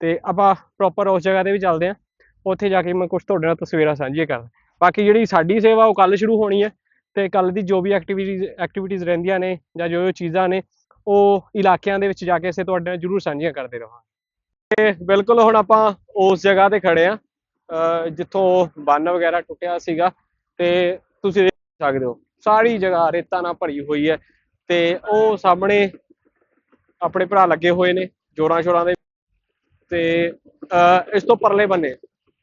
ਤੇ ਆਪਾਂ ਪ੍ਰੋਪਰ ਉਸ ਜਗ੍ਹਾ ਤੇ ਵੀ ਚੱਲਦੇ ਹਾਂ, ਉੱਥੇ ਜਾ ਕੇ ਮੈਂ ਕੁਝ ਤੁਹਾਡੇ ਨਾਲ ਤਸਵੀਰਾਂ ਸਾਂਝੀਆਂ ਕਰਦਾ ਬਾਕੀ ਜਿਹੜੀ ਸਾਡੀ ਸੇਵਾ ਉਹ ਕੱਲ ਸ਼ੁਰੂ ਹੋਣੀ ਹੈ ਤੇ ਕੱਲ ਦੀ ਜੋ ਵੀ ਐਕਟੀਵਿਟੀਜ਼ ਐਕਟੀਵਿਟੀਜ਼ ਰਹਿੰਦੀਆਂ ਨੇ ਜਾਂ ਜੋ ਜੋ ਚੀਜ਼ਾਂ ਨੇ, ਉਹ ਇਲਾਕਿਆਂ ਦੇ ਵਿੱਚ ਜਾ ਕੇ ਅਸੀਂ ਤੁਹਾਡੇ ਨਾਲ ਜ਼ਰੂਰ ਸਾਂਝੀਆਂ ਕਰਦੇ ਰਹਾਂਗੇ। ਤੇ ਬਿਲਕੁਲ ਹੁਣ ਆਪਾਂ ਉਸ ਜਗ੍ਹਾ ਤੇ ਖੜੇ ਆ ਜਿੱਥੋਂ ਬੰਨ ਵਗੈਰਾ ਟੁੱਟਿਆ ਸੀਗਾ ਤੇ ਤੁਸੀਂ ਦੇਖ ਸਕਦੇ ਹੋ, ਸਾਰੀ ਜਗ੍ਹਾ ਰੇਤਾ ਨਾਲ ਭਰੀ ਹੋਈ ਹੈ ਤੇ ਉਹ ਸਾਹਮਣੇ ਆਪਣੇ ਭਰਾ ਲੱਗੇ ਹੋਏ ਨੇ ਜੋਰਾਂ ਸ਼ੋਰਾਂ ਦੇ ਤੇ, ਅਹ ਇਸ ਤੋਂ ਪਰਲੇ ਬੰਨੇ,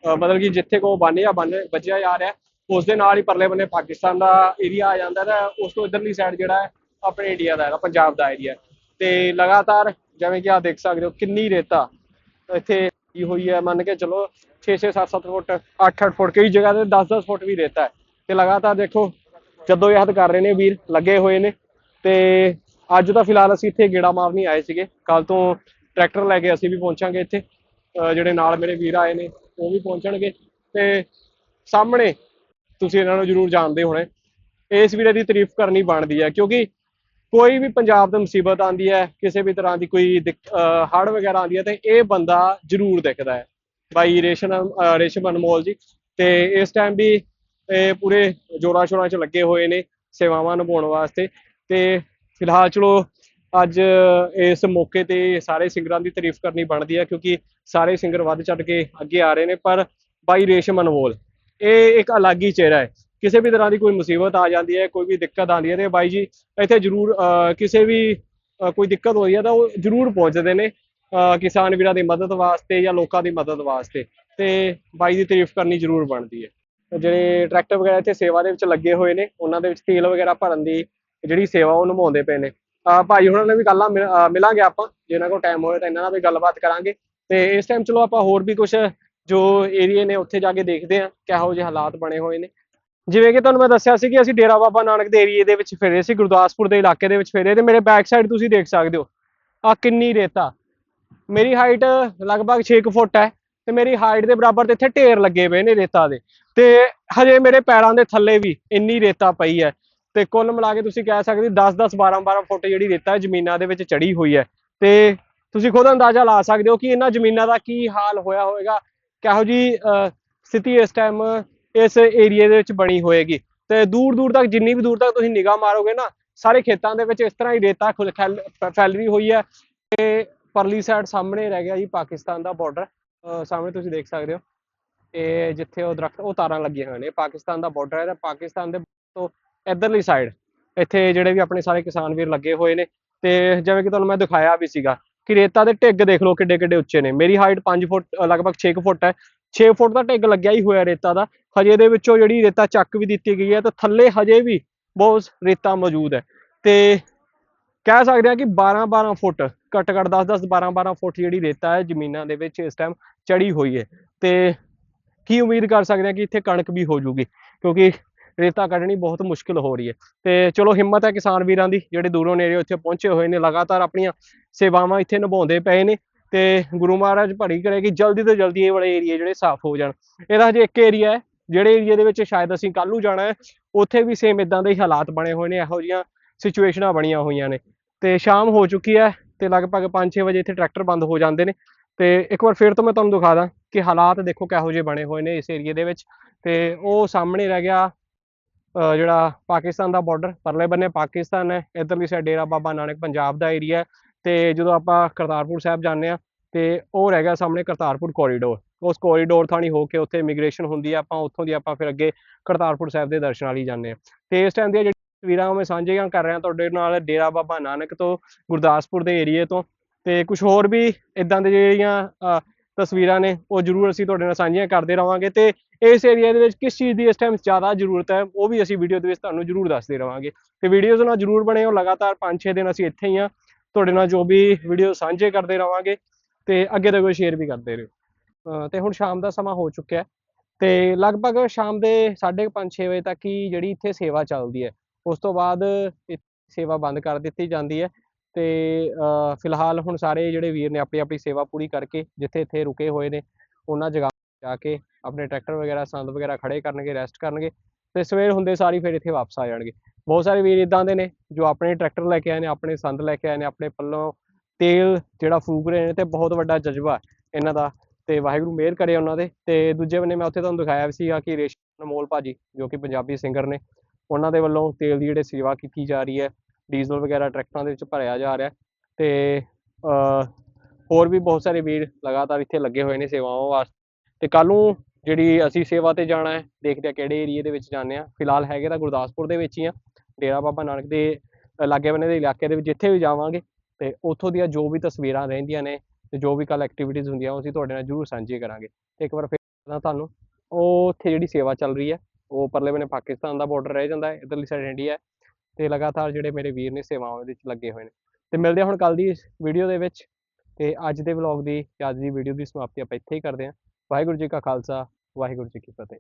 ਅਹ ਮਤਲਬ ਕਿ ਜਿੱਥੇ ਕੋ ਬੰਨ ਜਾਂ ਬੰਨ ਵੱਜਿਆ ਜਾ ਰਿਹਾ, ਉਸ ਦੇ ਨਾਲ ਹੀ ਪਰਲੇ ਬੰਨੇ ਪਾਕਿਸਤਾਨ ਦਾ ਏਰੀਆ ਆ ਜਾਂਦਾ ਤਾਂ ਉਸ ਤੋਂ ਇਧਰਲੀ ਸਾਈਡ ਜਿਹੜਾ ਹੈ, ਆਪਣੇ ਇੰਡੀਆ ਦਾ ਹੈਗਾ, ਪੰਜਾਬ ਦਾ ਏਰੀਆ ਤੇ ਲਗਾਤਾਰ ਜਿਵੇਂ ਕਿ ਆ ਦੇਖ ਸਕਦੇ ਹੋ, ਕਿੰਨੀ ਰੇਤਾ ਇੱਥੇ ਕੀ ਹੋਈ ਹੈ, ਮੰਨ ਕੇ ਚਲੋ 6 6 7 7 ਫੁੱਟ 8 8 ਫੁੱਟ ਕਈ ਜਗ੍ਹਾ ਤੇ 10 10 ਫੁੱਟ ਵੀ ਰੇਤਾ ਹੈ। ਤੇ ਲਗਾਤਾਰ ਦੇਖੋ, ਜਦੋਂ ਯਾਦ ਕਰ ਰਹੇ ਨੇ ਵੀਰ, ਲੱਗੇ ਹੋਏ ਨੇ। ਤੇ ਅੱਜ ਤਾਂ ਫਿਲਹਾਲ ਅਸੀਂ ਇੱਥੇ ਗੇੜਾ ਮਾਰਨ ਹੀ ਆਏ ਸੀਗੇ। ਕੱਲ ਤੋਂ ਟਰੈਕਟਰ ਲੈ ਕੇ ਅਸੀਂ ਵੀ ਪਹੁੰਚਾਂਗੇ ਇੱਥੇ। ਜਿਹੜੇ ਨਾਲ ਮੇਰੇ ਵੀਰ ਆਏ ਨੇ, ਉਹ ਵੀ ਪਹੁੰਚਣਗੇ। ਤੇ ਸਾਹਮਣੇ ਤੁਸੀਂ ਇਹਨਾਂ ਨੂੰ ਜ਼ਰੂਰ ਜਾਣਦੇ ਹੋਣੇ। ਇਸ ਵੀਰੇ ਦੀ ਤਾਰੀਫ ਕਰਨੀ ਬਣਦੀ ਹੈ, ਕਿਉਂਕਿ ਕੋਈ ਵੀ ਪੰਜਾਬ ਤੇ ਮੁਸੀਬਤ ਆਂਦੀ ਹੈ, ਕਿਸੇ ਵੀ ਤਰ੍ਹਾਂ ਦੀ ਕੋਈ ਹੜ ਵਗੈਰਾ ਆਂਦੀ ਹੈ, ਤੇ ਇਹ ਬੰਦਾ ਜ਼ਰੂਰ ਦਿਖਦਾ ਹੈ। ਬਾਈ ਰੇਸ਼ਮ, ਅਹ ਰੇਸ਼ਮ ਅਨਮੋਲ ਜੀ, ਤੇ ਇਸ ਟਾਈਮ ਵੀ ਇਹ ਪੂਰੇ ਜੋਰਾਂ ਸ਼ੋਰਾਂ 'ਚ ਲੱਗੇ ਹੋਏ ਨੇ ਸੇਵਾਵਾਂ ਨਿਭਾਉਣ ਵਾਸਤੇ। ਤੇ ਫਿਲਹਾਲ ਚਲੋ, ਅੱਜ ਇਸ ਮੌਕੇ ਤੇ ਸਾਰੇ ਸਿੰਗਰਾਂ ਦੀ ਤਾਰੀਫ ਕਰਨੀ ਬਣਦੀ ਹੈ, ਕਿਉਂਕਿ ਸਾਰੇ ਸਿੰਗਰ ਵੱਧ ਚੜ ਕੇ ਅੱਗੇ ਆ ਰਹੇ ਨੇ, ਪਰ ਬਾਈ ਰੇਸ਼ਮ ਅਨਮੋਲ, ਇਹ ਇੱਕ ਅਲੱਗ ਹੀ ਚਿਹਰਾ ਹੈ। ਕਿਸੇ ਵੀ ਤਰ੍ਹਾਂ ਦੀ ਕੋਈ ਮੁਸੀਬਤ ਆ ਜਾਂਦੀ ਹੈ, ਕੋਈ ਵੀ ਦਿੱਕਤ ਆਉਂਦੀ ਹੈ ਤੇ ਬਾਈ ਜੀ ਇੱਥੇ ਜ਼ਰੂਰ ਕਿਸੇ ਵੀ ਕੋਈ ਦਿੱਕਤ ਹੋਈ ਹੈ ਤਾਂ ਉਹ ਜ਼ਰੂਰ ਪਹੁੰਚਦੇ ਨੇ ਕਿਸਾਨ ਵੀਰਾਂ ਦੀ ਮਦਦ ਵਾਸਤੇ ਜਾਂ ਲੋਕਾਂ ਦੀ ਮਦਦ ਵਾਸਤੇ ਤੇ ਬਾਈ ਦੀ ਤਾਰੀਫ ਕਰਨੀ ਜ਼ਰੂਰ ਬਣਦੀ ਹੈ। ਜਿਹੜੇ ਟਰੈਕਟਰ ਵਗੈਰਾ ਇੱਥੇ ਸੇਵਾ ਦੇ ਵਿੱਚ ਲੱਗੇ ਹੋਏ ਨੇ, ਉਹਨਾਂ ਦੇ ਵਿੱਚ ਤੇਲ ਵਗੈਰਾ ਭਰਨ ਦੀ ਜਿਹੜੀ ਸੇਵਾ ਉਹ ਨਿਭਾਉਂਦੇ ਪਏ ਨੇ। ਭਾਈ ਹੁਣਾਂ ਨਾਲ ਵੀ ਗੱਲਾਂ ਮਿਲ- ਮਿਲਾਂਗੇ ਆਪਾਂ ਜੇ ਇਹਨਾਂ ਕੋਲ ਟਾਈਮ ਹੋਏ ਤਾਂ ਇਹਨਾਂ ਨਾਲ ਵੀ ਗੱਲਬਾਤ ਕਰਾਂਗੇ। ਤੇ ਇਸ ਟਾਈਮ ਚਲੋ ਆਪਾਂ ਹੋਰ ਵੀ ਕੁਝ ਜੋ ਏਰੀਏ ਨੇ ਉੱਥੇ ਜਾ ਕੇ ਦੇਖਦੇ ਹਾਂ, ਕਿਹੋ ਜਿਹੇ ਹਾਲਾਤ ਬਣੇ ਹੋਏ ਨੇ। ਜਿਵੇਂ ਕਿ ਤੁਹਾਨੂੰ ਮੈਂ ਦੱਸਿਆ ਸੀ ਕਿ ਅਸੀਂ ਡੇਰਾ ਬਾਬਾ ਨਾਨਕ ਦੇ ਏਰੀਏ ਦੇ ਵਿੱਚ ਫਿਰੇ ਸੀ, ਗੁਰਦਾਸਪੁਰ ਦੇ ਇਲਾਕੇ ਦੇ ਵਿੱਚ ਫਿਰੇ ਤੇ ਮੇਰੇ ਬੈਕ ਸਾਈਡ ਤੁਸੀਂ ਦੇਖ ਸਕਦੇ ਹੋ। ਆ ਕਿੰਨੀ ਰੇਤਾ। ਮੇਰੀ ਹਾਈਟ ਲਗਭਗ 6 ਕੁ ਫੁੱਟ ਹੈ ਤੇ ਮੇਰੀ ਹਾਈਟ ਦੇ ਬਰਾਬਰ ਤੇ ਇੱਥੇ ਢੇਰ ਲੱਗੇ ਪਏ ਨੇ ਰੇਤਾ ਦੇ। ਤੇ ਹਜੇ ਮੇਰੇ ਪੈਰਾਂ ਦੇ ਥੱਲੇ ਵੀ ਇੰਨੀ ਰੇਤਾ ਪਈ ਹੈ ਤੇ ਕੁੱਲ ਮਿਲਾ ਕੇ ਤੁਸੀਂ ਕਹਿ ਸਕਦੇ 10 10 12 12 ਫੁੱਟ ਜਿਹੜੀ ਰੇਤਾ ਜ਼ਮੀਨਾਂ ਦੇ ਵਿੱਚ ਚੜੀ ਹੋਈ ਹੈ। ਤੇ ਤੁਸੀਂ ਖੁਦ ਅੰਦਾਜ਼ਾ ਲਾ ਸਕਦੇ ਹੋ ਕਿ ਇਹਨਾਂ ਜ਼ਮੀਨਾਂ ਦਾ ਕੀ ਹਾਲ ਹੋਇਆ ਹੋਵੇਗਾ। ਕਿਹੋ ਜੀ ਸਥਿਤੀ ਇਸ ਟਾਈਮ ਇਸ ਏਰੀਏ ਦੇ ਵਿੱਚ ਬਣੀ ਹੋਏਗੀ। ਤੇ ਦੂਰ ਦੂਰ ਤੱਕ, ਜਿੰਨੀ ਵੀ ਦੂਰ ਤੱਕ ਤੁਸੀਂ ਨਿਗਾਹ ਮਾਰੋਗੇ ਨਾ, ਸਾਰੇ ਖੇਤਾਂ ਦੇ ਵਿੱਚ ਇਸ ਤਰ੍ਹਾਂ ਹੀ ਰੇਤਾ ਖੁੱਲ- ਖੈਲ- ਫੈਲੀ ਹੋਈ ਹੈ। ਤੇ ਪਰਲੀ ਸਾਈਡ ਸਾਹਮਣੇ ਰਹਿ ਗਿਆ ਜੀ ਪਾਕਿਸਤਾਨ ਦਾ ਬਾਰਡਰ ਸਾਹਮਣੇ ਤੁਸੀਂ ਦੇਖ ਸਕਦੇ ਹੋ। ਇਹ ਜਿੱਥੇ ਉਹ ਦਰਖਤ, ਉਹ ਤਾਰਾਂ ਲੱਗੀਆਂ ਹੋਈਆਂ ਨੇ। ਪਾਕਿਸਤਾਨ ਦਾ ਬਾਰਡਰ ਹੈ ਤੇ ਪਾਕਿਸਤਾਨ ਦੇ ਤੋਂ ਇਧਰਲੀ ਸਾਈਡ ਇੱਥੇ ਜਿਹੜੇ ਵੀ ਆਪਣੇ ਸਾਰੇ ਕਿਸਾਨ ਵੀਰ ਲੱਗੇ ਹੋਏ ਨੇ। ਤੇ ਜਿਵੇਂ ਕਿ ਤੁਹਾਨੂੰ ਮੈਂ ਦਿਖਾਇਆ ਵੀ ਸੀਗਾ ਕਿ ਰੇਤਾ ਦੇ ਢਿੱਗ ਦੇਖ ਲਓ ਕਿੱਡੇ ਕਿੱਡੇ ਉੱਚੇ ਨੇ। ਮੇਰੀ ਹਾਈਟ 5 ਫੁੱਟ ਲਗਭਗ 6 ਕੁ ਫੁੱਟ ਹੈ। 6 ਫੁੱਟ ਦਾ ਢਿੱਗ ਲੱਗਿਆ ਹੀ ਹੋਇਆ ਰੇਤਾ ਦਾ। ਹਜੇ ਦੇ ਵਿੱਚੋਂ ਜਿਹੜੀ ਰੇਤਾ ਚੱਕ ਵੀ ਦਿੱਤੀ ਗਈ ਹੈ ਤੇ ਥੱਲੇ ਹਜੇ ਵੀ ਬਹੁਤ ਰੇਤਾ ਮੌਜੂਦ ਹੈ। ਤੇ ਕਹਿ ਸਕਦੇ ਹਾਂ ਕਿ 12 12 ਫੁੱਟ, ਘੱਟ ਘੱਟ 10 10 12 12 ਫੁੱਟ ਜਿਹੜੀ ਰੇਤਾ ਹੈ ਜ਼ਮੀਨਾਂ ਦੇ ਵਿੱਚ ਇਸ ਟਾਈਮ ਚੜੀ ਹੋਈ ਹੈ। ਤੇ ਕੀ ਉਮੀਦ ਕਰ ਸਕਦੇ ਹਾਂ ਕਿ ਇੱਥੇ ਕਣਕ ਵੀ ਹੋ ਜੂਗੀ, ਕਿਉਂਕਿ ਰੇਤਾ ਕੱਢਣੀ ਬਹੁਤ ਮੁਸ਼ਕਿਲ ਹੋ ਰਹੀ ਹੈ। ਤੇ ਚਲੋ ਹਿੰਮਤ ਹੈ ਕਿਸਾਨ ਵੀਰਾਂ ਦੀ, ਜਿਹੜੇ ਦੂਰੋਂ ਨੇੜੇ ਇੱਥੇ ਪਹੁੰਚੇ ਹੋਏ ਨੇ, ਲਗਾਤਾਰ ਆਪਣੀਆਂ ਸੇਵਾਵਾਂ ਇੱਥੇ ਨਿਭਾਉਂਦੇ ਪਏ ਨੇ। ਤੇ ਗੁਰੂ ਮਹਾਰਾਜ ਭੜੀ ਕਰੇ ਕਿ ਜਲਦੀ ਤੋਂ ਜਲਦੀ ਇਹ ਵਾਲੇ ਏਰੀਆ ਜਿਹੜੇ ਸਾਫ਼ ਹੋ ਜਾਣ। ਇਹਦਾ ਹਜੇ ਇੱਕ ਏਰੀਆ ਹੈ, ਜਿਹੜੇ ਏਰੀਆ ਦੇ ਵਿੱਚ ਸ਼ਾਇਦ ਅਸੀਂ ਕੱਲ੍ਹ ਨੂੰ ਜਾਣਾ ਹੈ, ਉੱਥੇ ਵੀ ਸੇਮ ਇਦਾਂ ਦੇ ਹੀ ਹਾਲਾਤ ਬਣੇ ਹੋਏ ਨੇ, ਇਹੋ ਜਿਹੀਆਂ ਸਿਚੁਏਸ਼ਨਾਂ ਬਣੀਆਂ ਹੋਈਆਂ ਨੇ। ਤੇ ਸ਼ਾਮ ਹੋ ਚੁੱਕੀ ਹੈ ਤੇ ਲਗਭਗ 5-6 ਵਜੇ ਇੱਥੇ ਟਰੈਕਟਰ ਬੰਦ ਹੋ ਜਾਂਦੇ ਨੇ। ਤੇ ਇੱਕ ਵਾਰ ਫਿਰ ਤੋਂ ਮੈਂ ਤੁਹਾਨੂੰ ਦਿਖਾ ਦਾਂ ਕਿ ਹਾਲਾਤ ਦੇਖੋ ਕਿਹੋ ਜਿਹੇ ਬਣੇ ਹੋਏ ਨੇ ਇਸ ਏਰੀਆ ਦੇ ਵਿੱਚ। ਤੇ ਉਹ ਸਾਹਮਣੇ ਰਹਿ ਗਿਆ ਜਿਹੜਾ ਪਾਕਿਸਤਾਨ ਦਾ ਬਾਰਡਰ ਪਰਲੇ ਬੰਨੇ ਪਾਕਿਸਤਾਨ ਹੈ, ਇਧਰਲੀ ਸਾਈਡ ਡੇਰਾ ਬਾਬਾ ਨਾਨਕ ਪੰਜਾਬ ਦਾ ਏਰੀਆ ਤੇ ਜਦੋਂ ਆਪਾਂ ਕਰਤਾਰਪੁਰ ਸਾਹਿਬ ਜਾਂਦੇ ਆ ਤੇ ਉਹ ਰਹਿ ਗਿਆ ਸਾਹਮਣੇ ਕਰਤਾਰਪੁਰ ਕੋਰੀਡੋਰ ਉਸ ਕੋਰੀਡੋਰ ਥਾਣੀ ਹੋ ਕੇ ਉੱਥੇ ਇਮੀਗ੍ਰੇਸ਼ਨ ਹੁੰਦੀ ਆ, ਆਪਾਂ ਉੱਥੋਂ ਦੀ ਆਪਾਂ ਫਿਰ ਅੱਗੇ ਕਰਤਾਰਪੁਰ ਸਾਹਿਬ ਦੇ ਦਰਸ਼ਨਾਂ ਲਈ ਜਾਂਦੇ ਆ ਤੇ ਇਸ ਟਾਈਮ ਦੀਆਂ ਜਿਹੜੀਆਂ ਤਸਵੀਰਾਂ ਉਹ ਮੈਂ ਸਾਂਝੀਆਂ ਕਰ ਰਿਹਾ ਤੁਹਾਡੇ ਨਾਲ ਡੇਰਾ ਬਾਬਾ ਨਾਨਕ ਤੋਂ, ਗੁਰਦਾਸਪੁਰ ਦੇ ਏਰੀਏ ਤੋਂ। ਤੇ ਕੁਝ ਹੋਰ ਵੀ ਇਦਾਂ ਦੇ ਜਿਹੜੀਆਂ ਤਸਵੀਰਾਂ ਨੇ, ਉਹ ਜ਼ਰੂਰ ਅਸੀਂ ਤੁਹਾਡੇ ਨਾਲ ਸਾਂਝੀਆਂ ਕਰਦੇ ਰਵਾਂਗੇ। ਤੇ ਇਸ ਏਰੀਆ ਦੇ ਵਿੱਚ ਕਿਸ ਚੀਜ਼ ਦੀ ਇਸ ਟਾਈਮ ਜ਼ਿਆਦਾ ਜ਼ਰੂਰਤ ਹੈ, ਉਹ ਵੀ ਅਸੀਂ ਵੀਡੀਓ ਦੇ ਵਿੱਚ ਤੁਹਾਨੂੰ ਜ਼ਰੂਰ ਦੱਸਦੇ ਰਵਾਂਗੇ। ਤੇ ਵੀਡੀਓਜ਼ ਨਾਲ ਜ਼ਰੂਰ ਬਣੇ ਹੋ, ਲਗਾਤਾਰ 5-6 ਦਿਨ ਅਸੀਂ ਇੱਥੇ ਹੀ ਆ ਤੁਹਾਡੇ ਨਾਲ ਜੋ ਵੀ ਵੀਡੀਓ ਸਾਂਝੇ ਕਰਦੇ ਰਵਾਂਗੇ ਤੇ ਅੱਗੇ ਤੋਂ ਅੱਗੇ ਸ਼ੇਅਰ ਵੀ ਕਰਦੇ ਰਹੋ। ਅਹ ਤੇ ਹੁਣ ਸ਼ਾਮ ਦਾ ਸਮਾਂ ਹੋ ਚੁੱਕਿਆ ਤੇ ਲਗਭਗ ਸ਼ਾਮ ਦੇ 5:30 6 ਵਜੇ ਤੱਕ ਹੀ ਜਿਹੜੀ ਇੱਥੇ ਸੇਵਾ ਚੱਲਦੀ ਹੈ, ਉਸ ਤੋਂ ਬਾਅਦ ਸੇਵਾ ਬੰਦ ਕਰ ਦਿੱਤੀ ਜਾਂਦੀ ਹੈ ਤੇ ਫਿਲਹਾਲ ਹੁਣ ਸਾਰੇ ਜਿਹੜੇ ਵੀਰ ਨੇ ਆਪਣੀ ਆਪਣੀ ਸੇਵਾ ਪੂਰੀ ਕਰਕੇ ਜਿੱਥੇ ਇੱਥੇ ਰੁਕੇ ਹੋਏ ਨੇ, ਉਹਨਾਂ ਜਗ੍ਹਾ ਜਾ ਕੇ ਆਪਣੇ ਟਰੈਕਟਰ ਵਗੈਰਾ, ਸੰਦ ਵਗੈਰਾ ਖੜੇ ਕਰਨਗੇ ਰੈਸਟ ਕਰਨਗੇ ਤੇ ਸਵੇਰ ਹੁੰਦੇ ਸਾਰੀ ਫਿਰ ਇੱਥੇ ਵਾਪਸ ਆ ਜਾਣਗੇ। ਬਹੁਤ ਸਾਰੇ ਵੀਰ ਇਦਾਂ ਦੇ ਨੇ ਜੋ ਆਪਣੇ ਟਰੈਕਟਰ ਲੈ ਕੇ ਆਏ ਨੇ, ਆਪਣੇ ਸੰਦ ਲੈ ਕੇ ਆਏ ਨੇ, ਆਪਣੇ ਪੱਲੋਂ ਤੇਲ ਜਿਹੜਾ ਫੂਕ ਰਹੇ ਨੇ ਤੇ ਬਹੁਤ ਵੱਡਾ ਜਜ਼ਬਾ ਇਹਨਾਂ ਦਾ ਤੇ ਵਾਹਿਗੁਰੂ ਮਿਹਰ ਕਰੇ ਉਹਨਾਂ ਦੇ ਤੇ ਦੂਜੇ ਬੰਨੇ ਮੈਂ ਉੱਥੇ ਤੁਹਾਨੂੰ ਦਿਖਾਇਆ ਵੀ ਸੀਗਾ ਕਿ ਰੇਸ਼ਮ ਅਨਮੋਲ ਭਾਜੀ ਜੋ ਕਿ ਪੰਜਾਬੀ ਸਿੰਗਰ ਨੇ, ਉਹਨਾਂ ਦੇ ਵੱਲੋਂ ਤੇਲ ਦੀ ਜਿਹੜੇ ਸੇਵਾ ਕੀਤੀ ਜਾ ਰਹੀ ਹੈ, ਡੀਜ਼ਲ ਵਗੈਰਾ ਟਰੈਕਟਰਾਂ ਦੇ ਵਿੱਚ ਭਰਿਆ ਜਾ ਰਿਹਾ ਹੈ ਤੇ ਹੋਰ ਵੀ ਬਹੁਤ ਸਾਰੇ ਵੀਰ ਲਗਾਤਾਰ ਇੱਥੇ ਲੱਗੇ ਹੋਏ ਨੇ ਸੇਵਾਵਾਂ ਵਾਸਤੇ ਤੇ ਕੱਲ ਨੂੰ ਜਿਹੜੀ ਅਸੀਂ ਸੇਵਾ ਤੇ ਜਾਣਾ ਹੈ, ਦੇਖਦੇ ਆ ਕਿਹੜੇ ਏਰੀਏ ਦੇ ਵਿੱਚ ਜਾਂਦੇ ਆ ਫਿਲਹਾਲ ਹੈਗੇ ਤਾਂ ਗੁਰਦਾਸਪੁਰ ਦੇ ਵਿੱਚ ਹੀ ਆ। ਡੇਰਾ ਬਾਬਾ ਨਾਨਕ ਦੇ ਲਾਗੇ ਬੰਨੇ ਦੇ ਇਲਾਕੇ ਦੇ ਵਿੱਚ ਜਿੱਥੇ ਵੀ ਜਾਵਾਂਗੇ, ਤੇ ਉੱਥੋਂ ਦੀਆਂ ਜੋ ਵੀ ਤਸਵੀਰਾਂ ਰਹਿੰਦੀਆਂ ਨੇ ਤੇ ਜੋ ਵੀ ਕੱਲ ਐਕਟੀਵਿਟੀਜ਼ ਹੁੰਦੀਆਂ, ਉਹ ਅਸੀਂ ਤੁਹਾਡੇ ਨਾਲ ਜ਼ਰੂਰ ਸਾਂਝੀਆਂ ਕਰਾਂਗੇ। ਤੇ ਇੱਕ ਵਾਰ ਫਿਰ ਤੁਹਾਨੂੰ, ਉਹ ਉੱਥੇ ਜਿਹੜੀ ਸੇਵਾ ਚੱਲ ਰਹੀ ਹੈ, ਉਹ ਪਰਲੇ ਬੰਨੇ ਪਾਕਿਸਤਾਨ ਦਾ ਬਾਰਡਰ ਰਹਿ ਜਾਂਦਾ ਹੈ, ਇਧਰਲੀ ਸਾਈਡ ਇੰਡੀਆ ਹੈ, ਤੇ ਲਗਾਤਾਰ ਜਿਹੜੇ ਮੇਰੇ ਵੀਰ ਨੇ ਸੇਵਾਵਾਂ ਦੇ ਵਿੱਚ ਲੱਗੇ ਹੋਏ ਨੇ। ਤੇ ਮਿਲਦੇ ਹਾਂ ਹੁਣ ਕੱਲ ਦੀ ਵੀਡੀਓ ਦੇ ਵਿੱਚ, ਤੇ ਅੱਜ ਦੇ ਵਲੌਗ ਦੀ, ਅੱਜ ਦੀ ਵੀਡੀਓ ਦੀ ਸਮਾਪਤੀ ਆਪਾਂ ਇੱਥੇ ਹੀ ਕਰਦੇ ਹਾਂ। ਵਾਹਿਗੁਰੂ ਜੀ ਕਾ ਖਾਲਸਾ, ਵਾਹਿਗੁਰੂ ਜੀ ਕੀ ਫਤਿਹ।